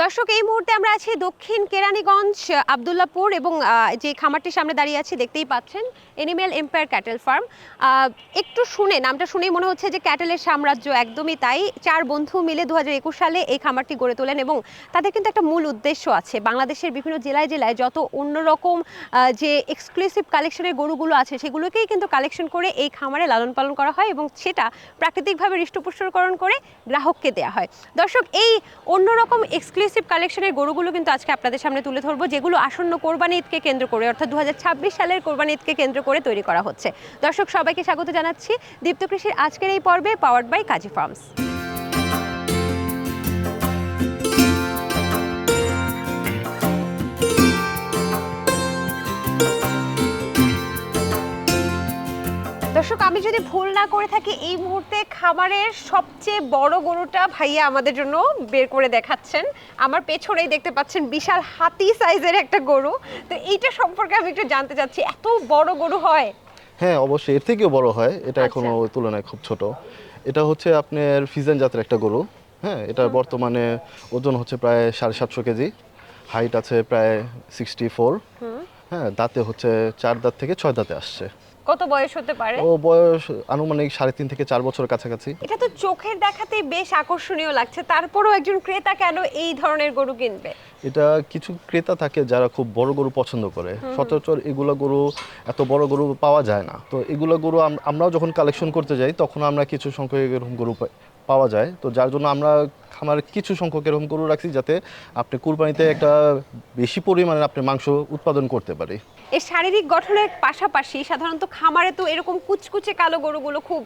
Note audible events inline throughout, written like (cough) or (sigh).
দর্শক, এই মুহূর্তে আমরা আছি দক্ষিণ কেরানীগঞ্জ, আবদুল্লাপুর এবং যে খামারটির সামনে দাঁড়িয়ে আছি দেখতেই পাচ্ছেন, এনিম্যাল এম্পায়ার ক্যাটেল ফার্ম। একটু শুনে, নামটা শুনেই মনে হচ্ছে যে ক্যাটেলের সাম্রাজ্য একদমই তাই। চার বন্ধু মিলে দু হাজার একুশ সালে এই খামারটি গড়ে তোলেন এবং তাদের কিন্তু একটা মূল উদ্দেশ্য আছে। বাংলাদেশের বিভিন্ন জেলায় জেলায় যত অন্যরকম যে এক্সক্লুসিভ কালেকশনের গরুগুলো আছে, সেগুলোকেই কিন্তু কালেকশন করে এই খামারে লালন পালন করা হয় এবং সেটা প্রাকৃতিকভাবে হৃষ্টপুষ্টকরণ করে গ্রাহককে দেওয়া হয়। দর্শক, এই অন্যরকম এক্সক্লুসিভ কালেকশনের গরুগুলো কিন্তু আজকে আপনাদের সামনে তুলে ধরবো, যেগুলো আসন্ন কোরবানি ঈদকে কেন্দ্র করে, অর্থাৎ দু হাজার ছাব্বিশ সালের কোরবানি ঈদকে কেন্দ্র করে তৈরি করা হচ্ছে। দর্শক, সবাইকে স্বাগত জানাচ্ছি। দীপ্ত কৃষির আজকের এই পর্বে পাওয়ার্ড বাই কাজী ফার্মস। দর্শক আমি যদি ভুল না করে থাকি এই মুহূর্তে খামারের সবচেয়ে বড় গরুটা ভাইয়া আমাদের জন্য বের করে দেখাচ্ছেন। আমার পেছনেই দেখতে পাচ্ছেন বিশাল হাতি সাইজের একটা গরু। তো এইটা সম্পর্কে আমি একটু জানতে চাচ্ছি এত বড় গরু হয়? হ্যাঁ অবশ্যই। এর থেকেও বড় হয়। এটা আচ্ছা। এখনও তুলনায় খুব ছোট। এটা হচ্ছে আপনার ফিজেন জাতের একটা গরু। হ্যাঁ এটার বর্তমানে ওজন হচ্ছে প্রায় সাড়ে সাতশো কেজি। হাইট আছে প্রায় সিক্সটি ফোর হ্যাঁ দাঁতে হচ্ছে চার দাঁত থেকে ছয় দাঁতে আসছে। কত বয়স হতে পারে? ও বয়স আনুমানিক সাড়ে তিন থেকে চার বছরের কাছাকাছি। এটা তো চোখের দেখাতেই বেশ আকর্ষণীয় লাগছে। তারপরেও একজন ক্রেতা কেন এই ধরনের গরু কিনবে? এটা কিছু ক্রেতা থাকে যারা খুব বড় গরু পছন্দ করে। সচরাচর এগুলো গরু এত বড় গরু পাওয়া যায় না। তো এগুলো গরু আমরাও যখন কালেকশন করতে যাই তখন আমরা কিছু সংখ্যক এরকম গরু পাই- পাওয়া যায়। তো যার জন্য আমরা খামার কিছু সংখ্যক এরকম গরু রাখছি যাতে আপনি কুরবানিতে একটা বেশি পরিমাণে আপনি মাংস উৎপাদন করতে পারে। এই শারীরিক গঠনের পাশাপাশি সাধারণত খামারে তো এরকম কুচকুচে কালো গরুগুলো খুব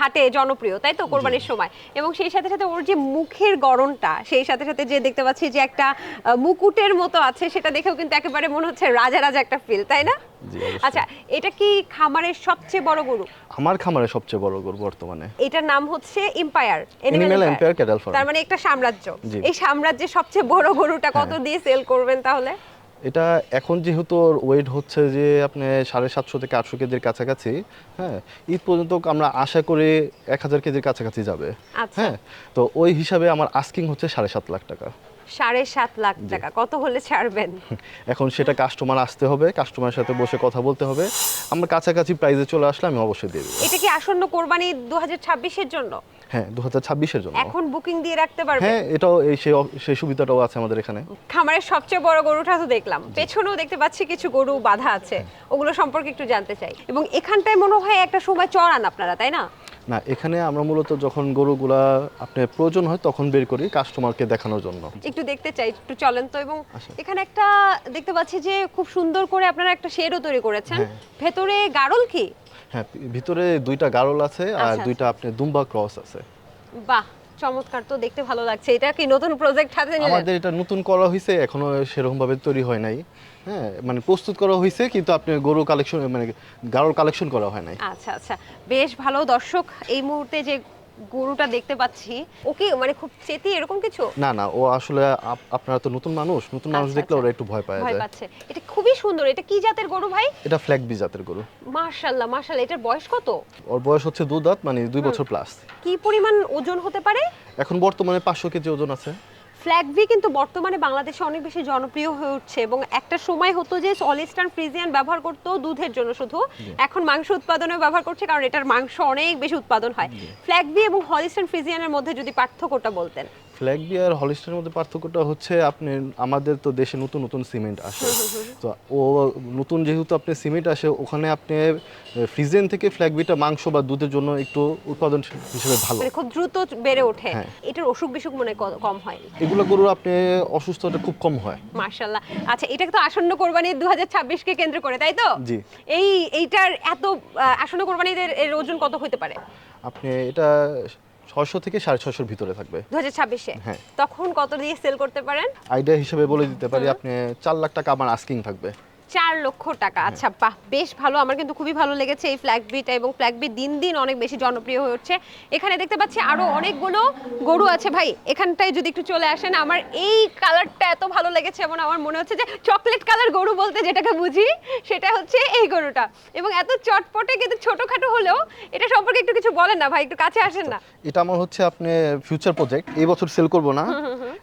হাটে জনপ্রিয় তাই তো কোরবানির সময়। এবং সেই সাথে সাথে ওর যে মুখের গড়নটা সেই সাথে সাথে যে দেখতে পাচ্ছি যে একটা মুকুটের মতো আছে সেটা দেখেও কিন্তু একেবারে মনে হচ্ছে রাজা রাজা একটা ফিল তাই না? আচ্ছা এটা কি খামারের সবচেয়ে বড় গরু? আমার খামারের সবচেয়ে বড় গরু বর্তমানে। এটার নাম হচ্ছে এম্পায়ার Empire Cattle Farm। তার মানে একটা সাম্রাজ্য। এই সাম্রাজ্যের সবচেয়ে বড় গরুটা কত। দিয়ে সেল করবেন তাহলে? এটা এখন যেহেতু ওয়েট হচ্ছে যে আপনি সাড়ে সাতশো থেকে আটশো কেজির কাছাকাছি হ্যাঁ ঈদ পর্যন্ত আমরা আশা করি এক হাজার কেজির কাছাকাছি যাবে আচ্ছা। হ্যাঁ তো ওই হিসাবে আমার আস্কিং হচ্ছে সাড়ে সাত লাখ টাকা সাড়ে সাত লাখ টাকা। কত হলে ছাড়বেন? (laughs) এখন সেটা কাস্টমার আসতে হবে কাস্টমারের সাথে বসে কথা বলতে হবে। আমরা কাছাকাছি প্রাইজে চলে আসলে আমি অবশ্যই দিয়ে দেবো। এটা কি আসন্ন কোরবানি দু হাজার ছাব্বিশের জন্য? হ্যাঁ দু হাজার ছাব্বিশের জন্য। এখন বুকিং দিয়ে রাখতে পারবে হ্যাঁ এটাও এই সেই সুবিধাটাও আছে আমাদের এখানে। খামারের সবচেয়ে বড় গরুটা তো দেখলাম। পেছনেও দেখতে পাচ্ছি কিছু গরু বাঁধা আছে। ওগুলো সম্পর্কে একটু জানতে চাই। এবং এখানটায় মনে হয় একটা সময় চড়ান আপনারা তাই না? না এখানে আমরা মূলত যখন গরুগুলা আপনার প্রয়োজন হয় তখন বের করি কাস্টমারকে দেখানোর জন্য। একটু দেখতে চাই একটু চলেন তো এবং আচ্ছা। এখানে একটা দেখতে পাচ্ছি যে খুব সুন্দর করে আপনারা একটা শেডও তৈরি করেছেন। হ্যাঁ। ভেতরে গাড়ল কি? হ্যাঁ ভিতরে দুইটা গারল আছে আর আচ্ছা, দুইটা আপনার দুম্বা ক্রস আছে। বাহ চমৎকার তো দেখতে ভালো লাগছে। এটা কি নতুন প্রজেক্ট হাতে আমাদের এটা নতুন করা হয়েছে এখনও সেরকম ভাবে তৈরি হয় নাই। হ্যাঁ মানে প্রস্তুত করা হয়েছে কিন্তু আপনি গরু কালেকশন মানে কালেকশন করা হয় নাই। আচ্ছা আচ্ছা। বেশ ভালো। দর্শক এই মুহূর্তে যে গরুটা দেখতে পাচ্ছি ওকে মানে খুব চেতি এরকম কিছু? না না ও আসলে আপনারা তো নতুন মানুষ নতুন মানুষ আচ্ছা, দেখলে আচ্ছা। ওরা একটু ভয় পায় ভয় পাচ্ছে। এটা খুবই সুন্দর। এটা কি জাতের গরু ভাই? এটা ফ্ল্যাগ বি জাতের গরু। মার্শাল্লাহ মার্শাল্লাহ এটার বয়স কত? ওর বয়স হচ্ছে দু দাঁত মানে দুই বছর প্লাস কি পরিমাণ ওজন হতে পারে? এখন বর্তমানে পাঁচশো কেজি ওজন আছে। ফ্ল্যাগভি কিন্তু বর্তমানে বাংলাদেশে অনেক বেশি জনপ্রিয় হয়ে উঠছে এবং একটা সময় হতো যে সলিস্টান ফ্রিজিয়ান ব্যবহার করতো দুধের জন্য শুধু। এখন মাংস উৎপাদনে ব্যবহার করছে কারণ এটার মাংস অনেক বেশি উৎপাদন হয়। ফ্ল্যাগভি এবং হলিস্টান ফ্রিজিয়ানের মধ্যে যদি পার্থক্যটা বলতেন। ফ্ল্যাগ বি আর হলিস্টারের মধ্যে পার্থক্যটা হচ্ছে আপনি আমাদের তো দেশে নতুন নতুন সিমেন্ট আসে। (laughs) তো ও নতুন যেহেতু আপনি সিমেন্ট আসে ওখানে আপনি ফ্রিজেন থেকে ফ্ল্যাগ বিটা মাংস বা দুধের জন্য একটু উৎপাদন হিসেবে ভালো। মানে খুব দ্রুত বেড়ে ওঠে। হ্যাঁ। এটার অসুখ বিসুখ মনে কম হয় এগুলো গরুর আপনি অসুস্থতা খুব কম হয়। মার্শাল্লাহ আচ্ছা এটা তো আসন্ন কোরবানি দু হাজার ছাব্বিশকে কেন্দ্র করে তাই তো? জি। এই এইটার এত আসন্ন কোরবানিদের এর ওজন কত হতে পারে? আপনি এটা ছয়শো থেকে সাড়ে ছশোর ভিতরে থাকবে। দু হাজার ছাব্বিশে? হ্যাঁ। তখন কত দিয়ে সেল করতে পারেন? আইডিয়া হিসেবে বলে দিতে পারি আপনি চার লাখ টাকা আমার আস্কিং থাকবে। চার লক্ষ টাকা। আচ্ছা বাহ বেশ ভালো। আমার কিন্তু খুবই ভালো লেগেছে এই ফ্ল্যাগ বিটা এবং ফ্ল্যাগ বি দিন দিন অনেক বেশি জনপ্রিয় হয়ে উঠছে। এখানে দেখতে পাচ্ছি আরও অনেকগুলো গরু আছে। ভাই এখানটায় যদি একটু চলে আসেন আমার এই কালারটা এত ভালো লেগেছে এবং আমার মনে হচ্ছে যে চকলেট কালার গরু বলতে যেটাকে বুঝি সেটা হচ্ছে এই গরুটা। এবং এত চটপটে কিন্তু ছোটখাটো হলেও এটা সম্পর্কে একটু কিছু বলেন না ভাই একটু কাছে আসেন না। এটা আমার হচ্ছে আপনি ফিউচার প্রজেক্ট এই বছর সেল করব না।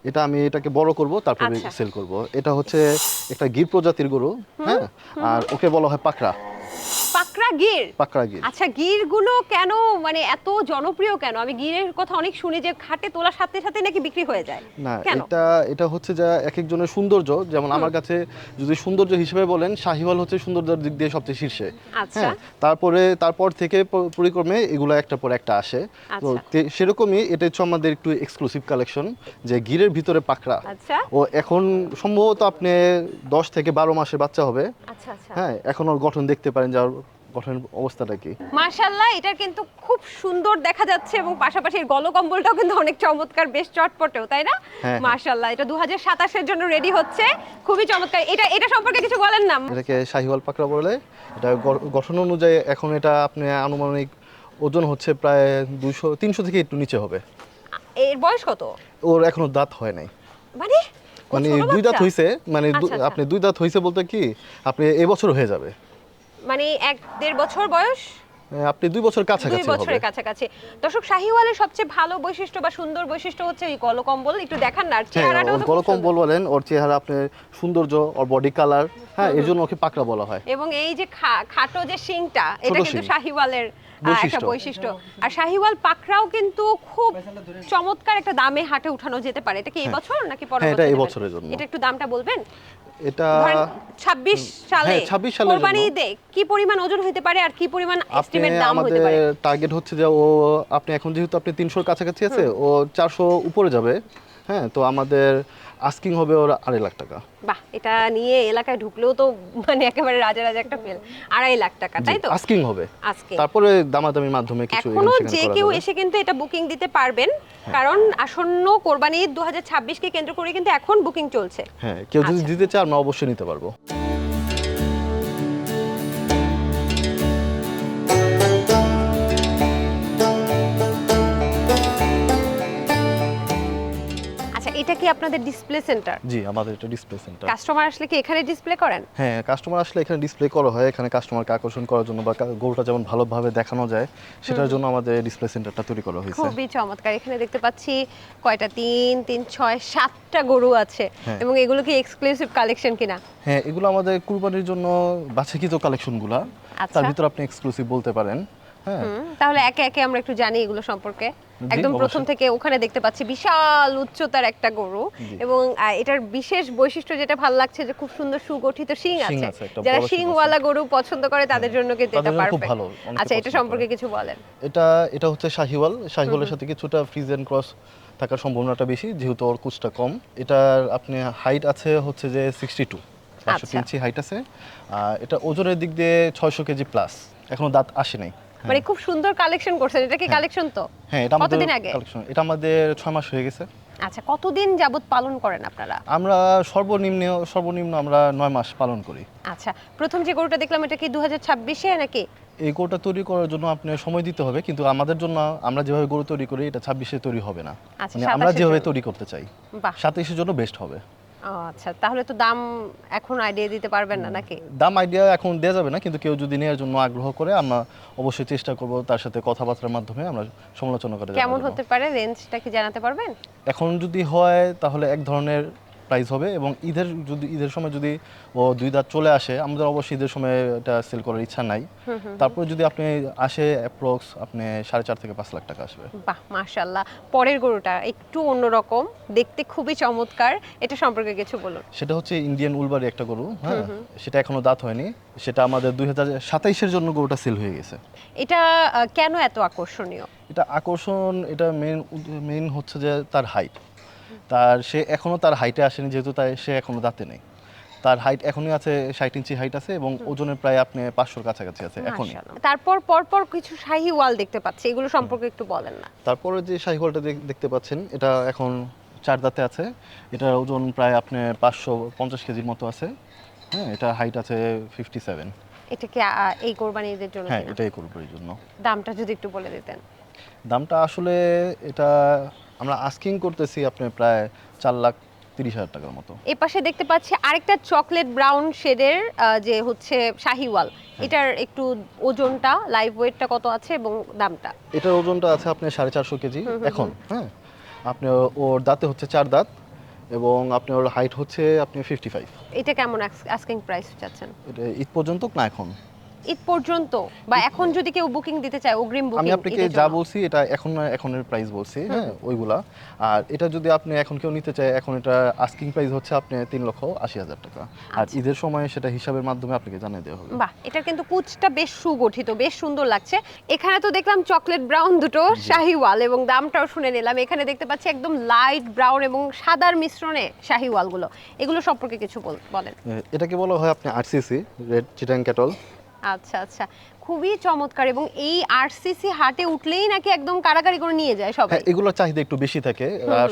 এটা আমি এটাকে বড় করব তারপরে আচ্ছা। সেল করব। এটা হচ্ছে একটা গির প্রজাতির গরু হ্যাঁ? আর ওকে বলা হয় পাকড়া। পাকড়া গির? পাকড়া গির। আচ্ছা গিরগুলো কেন মানে এত জনপ্রিয় কেন? আমি গিরের কথা অনেক শুনি যে খাটে তোলার সাথে সাথে নাকি বিক্রি হয়ে যায়। না এটা এটা হচ্ছে যে এক একজনের সৌন্দর্য। যেমন আমার কাছে যদি সৌন্দর্য হিসেবে বলেন শাহিওয়াল হচ্ছে সৌন্দর্যের দিক দিয়ে সবচেয়ে শীর্ষে। আচ্ছা। হ্যাঁ তারপরে তারপর থেকে পরিক্রমে এগুলো একটা পর একটা আসে। তো আচ্ছা। সেরকমই এটা হচ্ছে আমাদের একটু এক্সক্লুসিভ কালেকশন যে গিরের ভিতরে পাকড়া। আচ্ছা। ও এখন সম্ভবত আপনি দশ থেকে বারো মাসের বাচ্চা হবে। আচ্ছা। হ্যাঁ এখন ওর গঠন দেখতে পারেন যার গঠনের অবস্থাটা কি? এটা কিন্তু খুব সুন্দর দেখা যাচ্ছে এবং পাশাপাশি এর গলকম্বলটাও কিন্তু অনেক চমৎকার বেশ চটপটেও তাই না? হ্যাঁ। মার্শাল্লাহ এটা জন্য রেডি হচ্ছে খুবই চমৎকার। এটা এটা সম্পর্কে কিছু বলেন না। এটাকে শাহিওয়াল পাকড়া বলে এটা গঠন অনুযায়ী এখন এটা আপনি আনুমানিক ওজন হচ্ছে প্রায় দুশো তিনশো থেকে একটু নিচে হবে। এর বয়স কত? ওর এখনও দাঁত হয় নাই। মানে? মানে দুই দাঁত? হইছে মানে আচ্ছা, আচ্ছা। আপনি দুই দাঁত হইছে বলতে কি আপনি এবছর হয়ে যাবে। মানে এক দেড় বছর বয়স? আপনি দুই বছর কাছাকাছি দুই বছরের কাছাকাছি। দর্শক শাহিওয়ালের সবচেয়ে ভালো বৈশিষ্ট্য বা সুন্দর বৈশিষ্ট্য হচ্ছে এই গলকম্বল একটু দেখান না চেহারাটা হ্যাঁ ওর তো খুব গলকম সুন্দর। বল বলেন ওর চেহারা আপনার সৌন্দর্য ওর বডি কালার হ্যাঁ এর জন্য ওকে পাকড়া বলা হয়। এবং এই যে খাটো যে শিংটা এটা কিন্তু শাহিওয়ালের একটা বৈশিষ্ট্য। আর শাহিওয়াল কিন্তু খুব চমৎকার একটা দামে হাটে উঠানো যেতে পারে। এটা কি হ্যাঁ। এবছর নাকি হ্যাঁ, পরবর্তী এটা এবছরের জন্য। এটা একটু দামটা বলবেন? এটা 26 সালে হ্যাঁ, 26 সালের কোরবানি ঈদে কি পরিমাণ ওজন হতে পারে আর কি পরিমাণ এস্টিমেট দাম হতে আমাদের পারে? টার্গেট হচ্ছে যে ও আপনি এখন যেহেতু আপনি তিনশোর কাছাকাছি আছে ও চারশো উপরে যাবে। হ্যাঁ তো আমাদের আস্কিং হবে ওর আড়াই লাখ টাকা। বাহ এটা নিয়ে এলাকায় ঢুকলেও তো মানে একেবারে রাজা রাজা একটা ফেল আড়াই লাখ টাকা তাই তো? আস্কিং হবে। আজকে তারপরে দামাদামির মাধ্যমে কিছু এখনও যে কেউ এসে কিন্তু এটা বুকিং দিতে পারবেন কারণ আসন্ন কোরবানি ঈদ দু কে কেন্দ্র করে কিন্তু এখন বুকিং চলছে। হ্যাঁ কেউ যদি আচ্ছা। দিতে চায় আমরা অবশ্যই নিতে পারব। এটা কি আপনাদের ডিসপ্লে সেন্টার জি আমাদের এটা ডিসপ্লে সেন্টার কাস্টমার আসলে কি এখানে ডিসপ্লে করেন? হ্যাঁ কাস্টমার আসলে এখানে ডিসপ্লে করা হয় এখানে কাস্টমারকে আকর্ষণ করার জন্য বা গরুটা যেমন ভালোভাবে দেখানো যায় সেটার জন্য আমাদের ডিসপ্লে সেন্টারটা তৈরি করা হয়েছে। খুবই চমৎকার এখানে দেখতে পাচ্ছি কয়টা তিন তিন ছয় সাতটা গরু আছে। হ্যাঁ। এবং এগুলো কি এক্সক্লুসিভ কালেকশন কিনা? হ্যাঁ এগুলো আমাদের কুরবানির জন্য বাছাকৃত কালেকশনগুলা আচ্ছা। তার ভিতর আপনি এক্সক্লুসিভ বলতে পারেন হ্যাঁ। তাহলে একে একে আমরা একটু জানি এগুলো সম্পর্কে। একদম প্রথম থেকে ওখানে দেখতে পাচ্ছি বিশাল উচ্চতার একটা গরু এবং এটার বিশেষ বৈশিষ্ট্য যেটা ভালো লাগছে যে খুব সুন্দর সুগঠিত শিং আছে। যারা শিংওয়ালা গরু পছন্দ করে তাদের জন্য কিন্তু এটা পারফেক্ট ভালো, আচ্ছা এটা সম্পর্কে কিছু বলেন। এটা এটা হচ্ছে শাহিওয়াল। শাহিওয়ালের সাথে কিছুটা ফ্রিজ এন্ড ক্রস থাকার সম্ভাবনাটা বেশি যেহেতু ওর কুচটা কম। এটার আপনি হাইট আছে হচ্ছে যে সিক্সটি টু আচ্ছা। ইঞ্চি হাইট আছে। এটা ওজনের দিক দিয়ে ছয়শো কেজি প্লাস এখনও দাঁত আসে নাই। হ্যাঁ। মানে খুব সুন্দর কালেকশন করছেন। এটা কি হ্যাঁ। কালেকশন তো? হ্যাঁ এটা আমাদের কতদিন আগে? কালেকশন এটা আমাদের ছয় মাস হয়ে গেছে। আচ্ছা কতদিন যাবত পালন করেন আপনারা? আমরা সর্বনিম্ন সর্বনিম্ন আমরা নয় মাস পালন করি। আচ্ছা প্রথম যে গরুটা দেখলাম এটা কি দু হাজার ছাব্বিশে নাকি? এই গরুটা তৈরি করার জন্য আপনার সময় দিতে হবে কিন্তু আমাদের জন্য আমরা যেভাবে গরু তৈরি করি এটা ছাব্বিশে তৈরি হবে না। আচ্ছা, মানে আমরা যেভাবে তৈরি করতে চাই বাহ। সাতাইশের জন্য বেস্ট হবে। ও, আচ্ছা তাহলে তো দাম এখন আইডিয়া দিতে পারবেন না নাকি? দাম আইডিয়া এখন দেওয়া যাবে না কিন্তু কেউ যদি নেওয়ার জন্য আগ্রহ করে আমরা অবশ্যই চেষ্টা করব তার সাথে কথাবার্তার মাধ্যমে আমরা সমালোচনা করে কেমন হতে পারে? রেঞ্জটা কি জানাতে পারবেন? এখন যদি হয় তাহলে এক ধরনের প্রাইস হবে এবং ঈদের যদি ঈদের সময় যদি ও দুই দাঁত চলে আসে আমাদের অবশ্যই ঈদের সময় এটা সেল করার ইচ্ছা নাই। তারপরে যদি আপনি আসে অ্যাপ্রক্স আপনি সাড়ে চার থেকে পাঁচ লাখ টাকা আসবে। বাহ মাশাল্লাহ পরের গরুটা একটু অন্যরকম দেখতে খুবই চমৎকার। এটা সম্পর্কে কিছু বলুন। সেটা হচ্ছে ইন্ডিয়ান উলবারি একটা গরু হ্যাঁ? সেটা এখনও দাঁত হয়নি। সেটা আমাদের দুই হাজার সাতাইশের জন্য গরুটা সেল হয়ে গেছে। এটা কেন এত আকর্ষণীয়? এটা আকর্ষণ এটা মেন মেন হচ্ছে যে তার হাইট তার সে এখনও তার হাইটে আসেনি যেহেতু তাই সে এখনও দাঁতে নেই। তার হাইট এখনই আছে ষাট ইঞ্চি হাইট আছে এবং ওজনের প্রায় আপনি পাঁচশোর কাছাকাছি আছে এখনই। তারপর পরপর কিছু শাহি ওয়াল দেখতে পাচ্ছি এগুলো সম্পর্কে একটু বলেন না। তারপরে যে শাহিওয়ালটা দেখ- দেখতে পাচ্ছেন এটা এখন চার দাঁতে আছে। এটার ওজন প্রায় আপনি পাঁচশো পঞ্চাশ কেজির মতো আছে। হ্যাঁ এটা হাইট আছে ফিফটি সেভেন এটা কি এই কোরবানি ঈদের জন্য হ্যাঁ করব এই জন্য। দামটা যদি একটু বলে দিতেন। দামটা আসলে এটা আমরা আস্কিং করতেছি আপনি প্রায় চার লাখ তিরিশ হাজার টাকার মতো। এই পাশে দেখতে পাচ্ছি আরেকটা চকলেট ব্রাউন শেডের যে হচ্ছে শাহিওয়াল। হ্যাঁ। এটার একটু ওজনটা লাইভ ওয়েটটা কত আছে এবং দামটা? এটার ওজনটা আছে আপনার সাড়ে চারশো কেজি এখন হ্যাঁ। আপনি ওর দাঁতে হচ্ছে চার দাঁত এবং আপনার হাইট হচ্ছে আপনি ফিফটি ফাইভ এটা কেমন আস্কিং প্রাইস চাচ্ছেন? এটা ঈদ পর্যন্ত না এখন। ঈদ পর্যন্ত বা এখন যদি কেউ বুকিং দিতে চায় অগ্রিম বুকিং আমি আপনাকে যা বলছি এটা এখন এখনের প্রাইস বলছি হ্যাঁ ওইগুলা। আর এটা যদি আপনি এখন কেউ নিতে চায় এখন এটা আস্কিং প্রাইস হচ্ছে আপনি তিন লক্ষ আশি হাজার টাকা। আর আচ্ছা। ঈদের সময় সেটা হিসাবের মাধ্যমে আপনাকে জানিয়ে দেওয়া হবে। বাহ এটার কিন্তু কুচটা বেশ সুগঠিত বেশ সুন্দর লাগছে। এখানে তো দেখলাম চকলেট ব্রাউন দুটো শাহিওয়াল এবং দামটাও শুনে নিলাম। এখানে দেখতে পাচ্ছি একদম লাইট ব্রাউন এবং সাদার মিশ্রণে শাহিওয়ালগুলো। এগুলো সম্পর্কে কিছু বল- বলেন। এটাকে বলা হয় আপনি আরসিসি রেড চিটাং ক্যাটল। আচ্ছা আচ্ছা। খুবই চমৎকার এবং এই আরসিসি হাটে উঠলেই নাকি একদম কারাকারি করে নিয়ে যায় সবাই। হ্যাঁ এগুলোর চাহিদা একটু বেশি থাকে।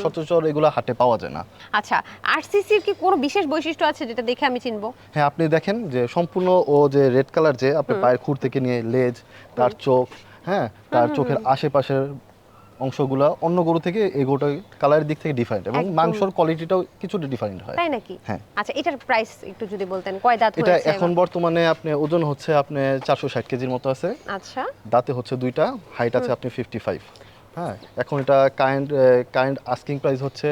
সচরাচর এগুলো হাটে পাওয়া যায় না। আচ্ছা আরসিসির কি কোনো বিশেষ বৈশিষ্ট্য আছে যেটা দেখে আমি চিনবো? হ্যাঁ আপনি দেখেন যে সম্পূর্ণ ও যে রেড কালার যে আপনি পায়ের খুর থেকে নিয়ে লেজ তার চোখ হ্যাঁ তার চোখের আশেপাশের অংশগুলা অন্য গরু থেকে এই গরুটা কালারের দিক থেকে ডিফারেন্ট এবং। মাংসর কোয়ালিটিটাও কিছুটা ডিফারেন্ট হয়। তাই নাকি? হ্যাঁ। আচ্ছা এটার প্রাইস একটু যদি বলতেন কয় দাঁত এটা এখন বর্তমানে আপনি ওজন হচ্ছে আপনি চারশো ষাট কেজির মতো আছে। আচ্ছা। দাঁতে হচ্ছে দুইটা হাইট আছে আপনি ফিফটি ফাইভ হ্যাঁ এখন এটা কাইন্ড কাইন্ড আস্কিং প্রাইস হচ্ছে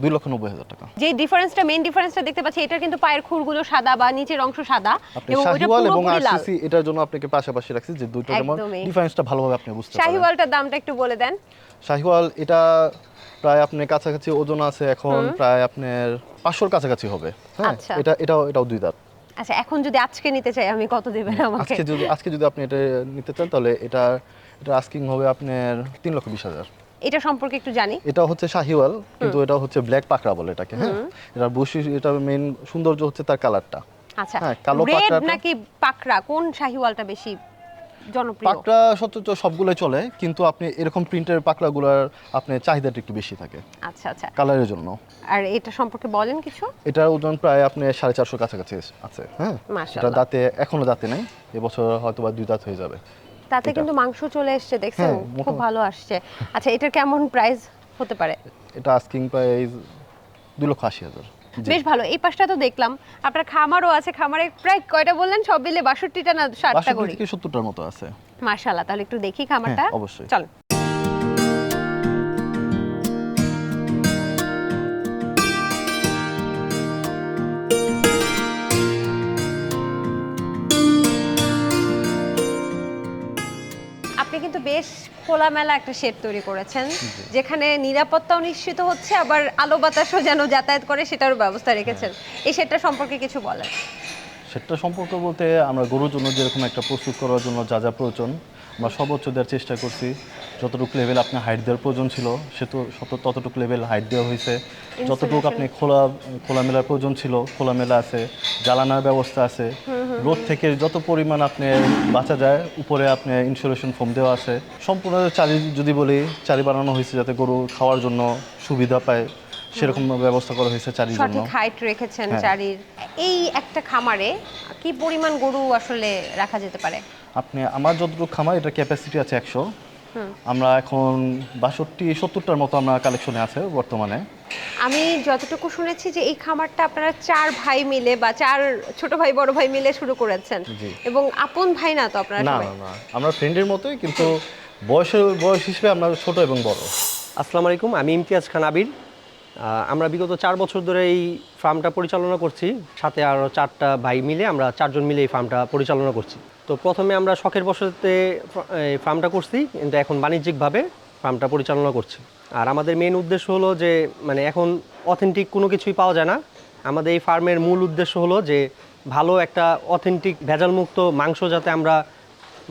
দুই লক্ষ নব্বই হাজার টাকা। যে ডিফারেন্সটা মেইন ডিফারেন্সটা দেখতে পাচ্ছি এটা কিন্তু পায়ের খুরগুলো সাদা বা নিচের অংশ সাদা এবং শাহিওয়াল এবং আরসিসি এটার জন্য আপনাকে পাশাপাশি রাখছি যে যেমন একদমই। ডিফারেন্সটা ভালোভাবে আপনি বুঝতে পারেন। শাহিওয়ালটার দামটা একটু বলে দেন। শাহিওয়াল এটা প্রায় আপনার কাছাকাছি ওজন আছে এখন প্রায় আপনার পাঁচশোর কাছাকাছি হবে। হ্যাঁ আচ্ছা। এটা এটাও এটাও দুই দাঁত। আচ্ছা এখন যদি আজকে নিতে চাই আমি কত দেবেন আমাকে? আজকে যদি আজকে যদি আপনি এটা নিতে চান তাহলে এটা এটা আস্কিং হবে আপনার তিন লক্ষ বিশ হাজার। এটা সম্পর্কে একটু জানি। এটা হচ্ছে শাহিওয়াল কিন্তু এটা হচ্ছে ব্ল্যাক পাকড়া বলে এটাকে হ্যাঁ? এটা বৈশিষ্ট্য এটা মেইন সৌন্দর্য হচ্ছে তার কালারটা আচ্ছা। হ্যাঁ, কালো রেড পাকড়াটা- নাকি পাকড়া? কোন শাহিওয়ালটা বেশি জনপ্রিয়। পাকড়া সচরাচর সবগুলোই চলে কিন্তু আপনি এরকম প্রিন্টের পাকড়াগুলোর আপনার চাহিদাটা একটু বেশি থাকে। আচ্ছা আচ্ছা। কালারের জন্য। আর এটা সম্পর্কে বলেন কিছু? এটার ওজন প্রায় আপনি সাড়ে চারশোর কাছাকাছি আছে হ্যাঁ? এটা। দাঁতে এখনও দাঁতে নেই এবছর হয়তো বা দুই দাঁত হয়ে যাবে। তাতে কিন্তু মাংস চলে এসছে দেখছেন? হ্যাঁ, খুব ভালো আসছে। আচ্ছা এটার কেমন প্রাইস হতে পারে? এটা আস্কিং প্রাইস দুই লক্ষ আশি হাজার। বেশ ভালো এই পাশটা তো দেখলাম। আপনার খামারও আছে খামারে প্রায় কয়টা বললেন? সব মিলে বাষট্টিটা না ষাটটা করি থেকে সত্তরটার মতো আছে। মার্শাল্লাহ তাহলে একটু দেখি খামারটা। হ্যাঁ, অবশ্যই। চল। আপনি কিন্তু বেশ খোলামেলা একটা শেড তৈরি করেছেন যেখানে নিরাপত্তাও নিশ্চিত হচ্ছে আবার আলো বাতাসও যেন যাতায়াত করে সেটারও ব্যবস্থা রেখেছেন। এই শেডটা সম্পর্কে কিছু বলেন। সেটা সম্পর্কে বলতে আমরা গরুর জন্য যেরকম একটা প্রস্তুত করার জন্য যা যা প্রয়োজন আমরা সর্বোচ্চ দেওয়ার চেষ্টা করছি। যতটুকু লেভেল আপনার হাইট দেওয়ার প্রয়োজন ছিল সে তো ততটুকু লেভেল হাইট দেওয়া হয়েছে। যতটুকু আপনি খোলা খোলামেলার প্রয়োজন ছিল খোলামেলা আছে জ্বালানার ব্যবস্থা আছে। রোদ থেকে যত পরিমাণ আপনি বাঁচা যায় উপরে আপনি ইনসুলেশন ফোম দেওয়া আছে। সম্পূর্ণ চারি যদি বলি চারি বানানো হয়েছে যাতে গরু খাওয়ার জন্য সুবিধা পায়। সেরকম ব্যবস্থা করা হয়েছে চারির জন্য। সঠিক হাইট রেখেছেন হ্যাঁ। চারির। এই একটা খামারে কি পরিমাণ গরু আসলে রাখা যেতে পারে? আপনি আমার যতটুকু খামার এটা ক্যাপাসিটি আছে একশো। আমরা এখন বাষট্টি সত্তরটার মতো আমরা কালেকশনে আছে বর্তমানে। আমি যতটুকু শুনেছি যে এই খামারটা আপনারা চার ভাই মিলে বা চার ছোট ভাই বড় ভাই মিলে শুরু করেছেন। জি। এবং আপন ভাই না তো আপনারা না না না। আমরা ফ্রেন্ডের মতোই কিন্তু বয়সের বয়স হিসেবে আমরা ছোট এবং বড়। আসসালামু আলাইকুম আমি ইমতিয়াজ খান আবির। আমরা বিগত চার বছর ধরে এই ফার্মটা পরিচালনা করছি। সাথে আরও চারটা ভাই মিলে আমরা চারজন মিলে এই ফার্মটা পরিচালনা করছি। তো প্রথমে আমরা শখের বসতে ফার্মটা করছি, কিন্তু এখন বাণিজ্যিকভাবে ফার্মটা পরিচালনা করছি। আর আমাদের মেন উদ্দেশ্য হলো যে মানে এখন অথেন্টিক কোনো কিছুই পাওয়া যায় না। আমাদের এই ফার্মের মূল উদ্দেশ্য হলো যে, ভালো একটা অথেন্টিক ভেজালমুক্ত মাংস যাতে আমরা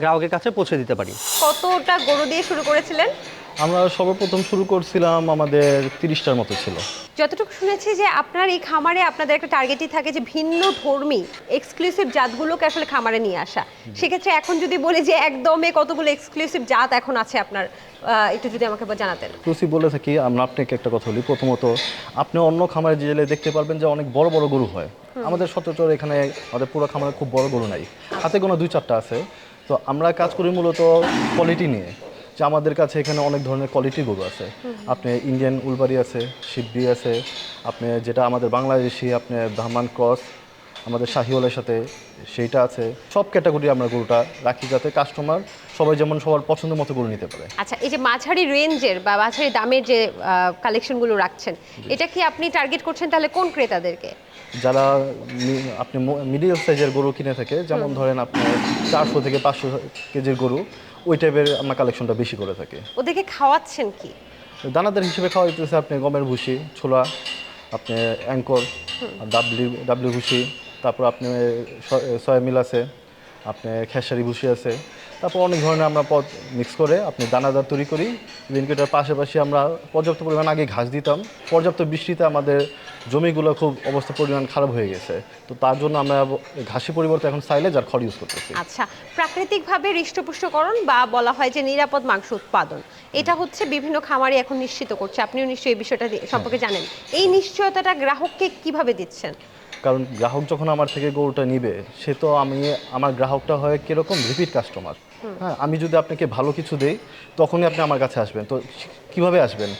গ্রাহকের কাছে পৌঁছে দিতে পারি। কতটা গরু দিয়ে শুরু করেছিলেন? আমরা সর্বপ্রথম শুরু করছিলাম আমাদের তিরিশটার মতো ছিল। যতটুকু শুনেছি যে আপনার এই খামারে আপনাদের একটা টার্গেটই থাকে যে ভিন্ন ধর্মী এক্সক্লুসিভ জাতগুলোকে আসলে খামারে নিয়ে আসা। সেক্ষেত্রে এখন যদি বলি যে একদমে কতগুলো এক্সক্লুসিভ জাত এখন আছে আপনার একটু যদি আমাকে জানাতেন। তুলসী বলে থাকি আমরা আপনাকে একটা কথা বলি। প্রথমত আপনি অন্য খামারে গেলে দেখতে পারবেন যে অনেক বড় বড় গরু হয়। আমাদের সচরাচর এখানে আমাদের পুরো খামারে খুব বড় গরু নাই। হাতে কোনো দুই চারটা আছে। তো আমরা কাজ করি মূলত কোয়ালিটি নিয়ে। যে আমাদের কাছে এখানে অনেক ধরনের কোয়ালিটি গরু আছে। আপনি ইন্ডিয়ান উলবাড়ি আছে সিদ্ধি আছে আপনি যেটা আমাদের বাংলাদেশি আপনি ব্রাহ্মণ ক্রস আমাদের শাহিওয়ালের সাথে সেইটা আছে। সব ক্যাটাগরি আমরা গরুটা রাখি যাতে কাস্টমার সবাই যেমন সবার পছন্দ মতো গরু নিতে পারে। আচ্ছা এই যে মাঝারি রেঞ্জের বা মাঝারি দামের যে কালেকশনগুলো রাখছেন এটা কি আপনি টার্গেট করছেন তাহলে কোন ক্রেতাদেরকে? যারা আপনি মিডিয়াম সাইজের গরু কিনে থাকে যেমন ধরেন আপনি চারশো থেকে পাঁচশো কেজির গরু ওই টাইপের আমরা কালেকশনটা বেশি করে থাকি। ওদেরকে খাওয়াচ্ছেন কি? দানাদার হিসেবে খাওয়া যেতেছে আপনি গমের ভুসি ছোলা আপনি অ্যাঙ্কর ডাবলি ডাবলি ভুসি তারপর আপনি সয়ামিল সয়া মিল আছে আপনি খেসারি ভুসি আছে তারপর অনেক ধরনের আমরা পদ মিক্স করে আপনি দানাদার তৈরি করি। ইভেন কি এটার পাশাপাশি আমরা পর্যাপ্ত পরিমাণ আগে ঘাস দিতাম। পর্যাপ্ত বৃষ্টিতে আমাদের জমিগুলো খুব অবস্থা পরিমাণ খারাপ হয়ে গেছে। তো তার জন্য আমরা ঘাসি পরিবর্তে এখন সাইলেজ আর খড় ইউজ করতেছি। আচ্ছা প্রাকৃতিকভাবে হৃষ্টপুষ্টকরণ বা বলা হয় যে নিরাপদ মাংস উৎপাদন এটা হচ্ছে বিভিন্ন খামারে এখন নিশ্চিত করছে। আপনিও নিশ্চয়ই এই বিষয়টা সম্পর্কে জানেন। এই নিশ্চয়তাটা গ্রাহককে কীভাবে দিচ্ছেন? কারণ গ্রাহক যখন আমার থেকে গরুটা নিবে সে তো আমি আমার গ্রাহকটা হয় কীরকম রিপিট কাস্টমার হ্যাঁ আমি যদি আপনাকে ভালো কিছু দেই তখনই আপনি আমার কাছে আসবেন। তো কীভাবে আসবেন?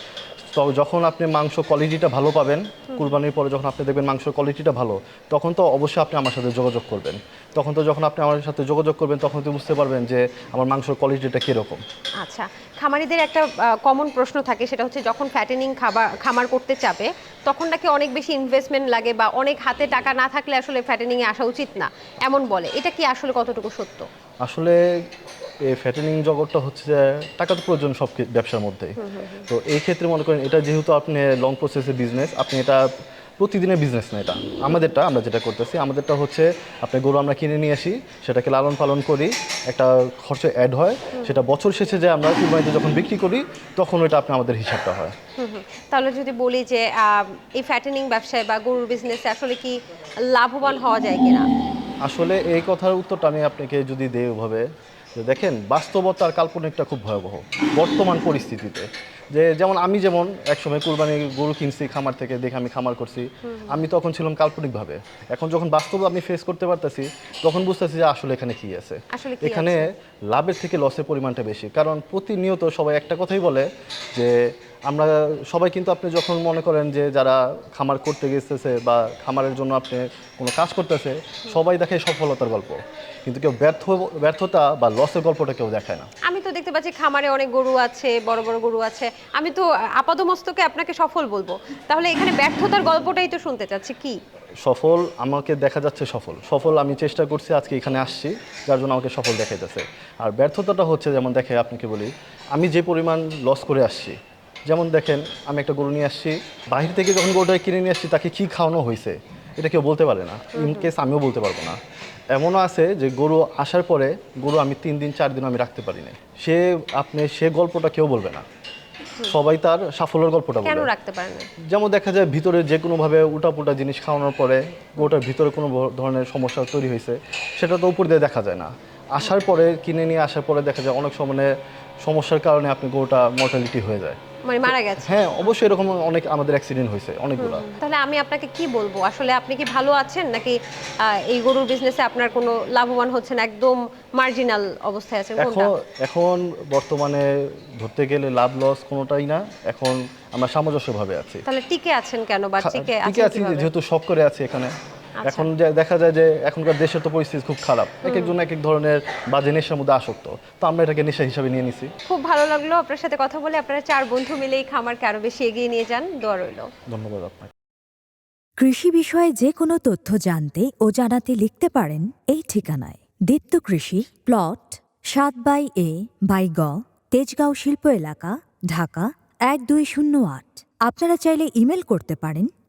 তো যখন আপনি মাংস কোয়ালিটিটা ভালো পাবেন কুরবানির পরে যখন আপনি দেখবেন মাংসের কোয়ালিটিটা ভালো তখন তো অবশ্যই আপনি আমার সাথে যোগাযোগ করবেন। তখন তো যখন আপনি আমার সাথে যোগাযোগ করবেন তখন তো বুঝতে পারবেন যে আমার মাংসের কোয়ালিটিটা কীরকম। আচ্ছা খামারিদের একটা কমন প্রশ্ন থাকে সেটা হচ্ছে যখন ফ্যাটেনিং খাবার খামার করতে চাপে তখন নাকি অনেক বেশি ইনভেস্টমেন্ট লাগে বা অনেক হাতে টাকা না থাকলে আসলে ফ্যাটেনিংয়ে আসা উচিত না? এমন বলে এটা কি আসলে কতটুকু সত্য? আসলে এই ফ্যাটেনিং জগৎটা হচ্ছে যে টাকা তো প্রয়োজন সব ব্যবসার মধ্যেই। তো এই ক্ষেত্রে মনে করেন এটা যেহেতু আপনি লং প্রসেসের বিজনেস আপনি এটা প্রতিদিনের বিজনেস না এটা। আমাদেরটা আমরা যেটা করতেছি আমাদেরটা হচ্ছে আপনি গরু আমরা কিনে নিয়ে আসি সেটাকে লালন পালন করি একটা খরচ অ্যাড হয় সেটা বছর শেষে যে আমরা কুরবানিতে যখন বিক্রি করি তখন ওইটা আপনি আমাদের হিসাবটা হয়। তাহলে যদি বলি যে এই ফ্যাটেনিং ব্যবসায় বা গরুর বিজনেসে আসলে কি লাভবান হওয়া যায় কিনা? আসলে এই কথার উত্তরটা আমি আপনাকে যদি দেই ওভাবে দেখেন, বাস্তবতার কাল্পনিকটা খুব ভয়াবহ। বর্তমান পরিস্থিতিতে। যে যেমন আমি যেমন একসময় কুরবানি গরু কিনছি খামার থেকে দেখে আমি খামার করছি আমি তখন ছিলাম কাল্পনিকভাবে। এখন যখন বাস্তব আমি ফেস করতে পারতেছি তখন বুঝতেছি যে আসলে এখানে কি আছে। এখানে লাভের থেকে লসের পরিমাণটা বেশি। কারণ প্রতিনিয়ত সবাই একটা কথাই বলে যে আমরা সবাই কিন্তু আপনি যখন মনে করেন যে যারা খামার করতে গেতেছে বা খামারের জন্য আপনি কোনো কাজ করতেছে সবাই দেখে সফলতার গল্প। কিন্তু কেউ ব্যর্থ ব্যর্থতা বা লসের গল্পটা কেউ দেখায় না। আমি তো দেখতে পাচ্ছি খামারে অনেক গরু আছে বড় বড় গরু আছে। আমি তো আপাদমস্তকে আপনাকে সফল বলব। তাহলে এখানে ব্যর্থতার গল্পটাই তো শুনতে চাচ্ছি কি? সফল আমাকে দেখা যাচ্ছে সফল। সফল আমি চেষ্টা করছি আজকে এখানে আসছি যার জন্য আমাকে সফল দেখাইতেছে। আর ব্যর্থতাটা হচ্ছে যেমন দেখে আপনাকে বলি আমি যে পরিমাণ লস করে আসছি যেমন দেখেন আমি একটা গরু নিয়ে আসছি বাহির থেকে যখন গরুটা কিনে নিয়ে আসছি তাকে কী খাওয়ানো হয়েছে এটা কেউ বলতে পারে না। ইন কেস আমিও বলতে পারব না। এমনও আছে যে গরু আসার পরে গরু আমি তিন দিন চার দিন আমি রাখতে পারি না সে আপনি সে গল্পটা কেউ বলবে না। সবাই তার সাফল্যের গল্পটা বলবে রাখতে পারেন না? যেমন দেখা যায় ভিতরে যে কোনোভাবে উল্টাপুল্টা জিনিস খাওয়ানোর পরে গরুটার ভিতরে কোনো ধরনের সমস্যা তৈরি হয়েছে সেটা তো উপর দিয়ে দেখা যায় না। আসার পরে কিনে নিয়ে আসার পরে দেখা যায় অনেক সময় সমস্যার কারণে আপনি গরুটা মর্টালিটি হয়ে যায়। মানে মারা গেছে। হ্যাঁ অবশ্যই এরকম অনেক আমাদের অ্যাক্সিডেন্ট হয়েছে অনেকগুলো। তাহলে আমি আপনাকে কি বলব? আসলে আপনি কি ভালো আছেন? নাকি এই গরুর বিজনেসে আপনার কোনো লাভবান হচ্ছেন? একদম মার্জিনাল অবস্থায় আছেন এখন এখন বর্তমানে ধরতে গেলে লাভ লস কোনোটাই না। এখন আমরা সামঞ্জস্যভাবে আছি। তাহলে টিকে আছেন কেন বা টিকে আছেন আছি যেহেতু শখ করে আছি এখানে। এখন যে দেখা যায় যে এখনকার দেশের তো পরিস্থিতি খুব খারাপ। এক একজন এক এক ধরনের বাজে নেশার মধ্যে আসক্ত। তো আমরা এটাকে নেশা হিসাবে নিয়ে নিছি। খুব ভালো লাগল আপনার সাথে কথা বলে। আপনারা চার বন্ধু মিলে এই খামারকে আরও বেশি এগিয়ে নিয়ে যান। দোয়া রইল। ধন্যবাদ আপনাকে। কৃষি বিষয়ে যে কোনো তথ্য জানতে ও জানাতে লিখতে পারেন এই ঠিকানায়। দীপ্ত কৃষি প্লট সাত বাই এ বাই গ তেজগাঁও শিল্প এলাকা ঢাকা এক দুই শূন্য আট। আপনারা চাইলে ইমেল করতে পারেন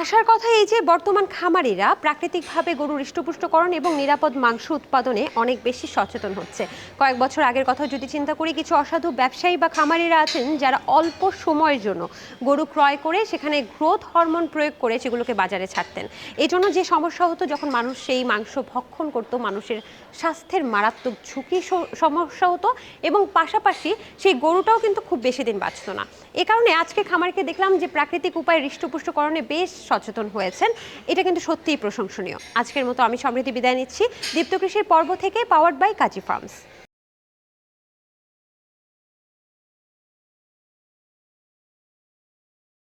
আসার কথা এই যে বর্তমান খামারিরা প্রাকৃতিকভাবে গরুর হৃষ্টপুষ্টকরণ এবং নিরাপদ মাংস উৎপাদনে অনেক বেশি সচেতন হচ্ছে। কয়েক বছর আগের কথা যদি চিন্তা করি, কিছু অসাধু ব্যবসায়ী বা খামারিরা আছেন যারা অল্প সময়ের জন্য গরু ক্রয় করে সেখানে গ্রোথ হরমোন প্রয়োগ করে সেগুলোকে বাজারে ছাড়তেন। এই জন্য যে সমস্যা হতো, যখন মানুষ সেই মাংস ভক্ষণ করতো, মানুষের স্বাস্থ্যের মারাত্মক ঝুঁকি সমস্যা হতো এবং পাশাপাশি সেই গরুটাও কিন্তু খুব বেশি দিন বাঁচতো না। এ কারণে আজকে খামারকে দেখলাম যে প্রাকৃতিক উপায়ে হৃষ্টপুষ্টকরণে বেশ সচেতন হয়েছেন। এটা কিন্তু সত্যিই প্রশংসনীয়। আজকের মতো আমি সমৃদ্ধি বিদায় নিচ্ছি। দীপ্ত কৃষির পর্ব থেকে পাওয়ার্ড বাই কাজী ফার্মস।